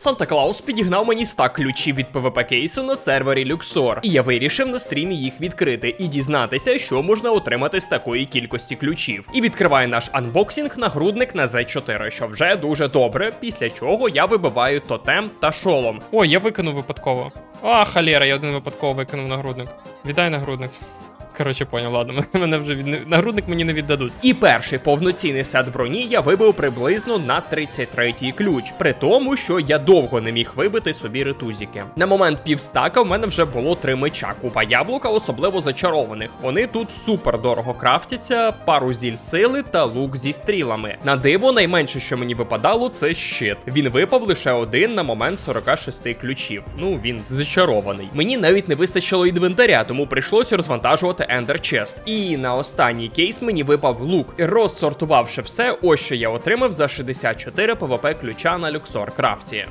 Санта Клаус підігнав мені стак ключів від PvP кейсу на сервері Luxor, і я вирішив на стрімі їх відкрити і дізнатися, що можна отримати з такої кількості ключів. І відкриваю наш анбоксинг нагрудник на Z4, що вже дуже добре. Після чого я вибиваю тотем та шолом. Ой, я викинув випадково. А, халера, я один випадково викинув нагрудник. Віддай нагрудник. Коротше, поняв, ладно, мене вже від... нагрудник мені не віддадуть. І перший повноцінний сет броні я вибив приблизно на 33-й ключ, при тому, що я довго не міг вибити собі ретузіки. На момент півстака в мене вже було три меча, купа яблука, особливо зачарованих. Вони тут супер дорого крафтяться, пару зіль сили та лук зі стрілами. На диво, найменше, що мені випадало, це щит. Він випав лише один на момент 46 ключів. Ну він зачарований. Мені навіть не вистачило інвентаря, тому прийшлося розвантажувати Ender Chest. І на останній кейс мені випав лук. Розсортувавши все, ось що я отримав за 64 PvP ключа на Люксор Крафті.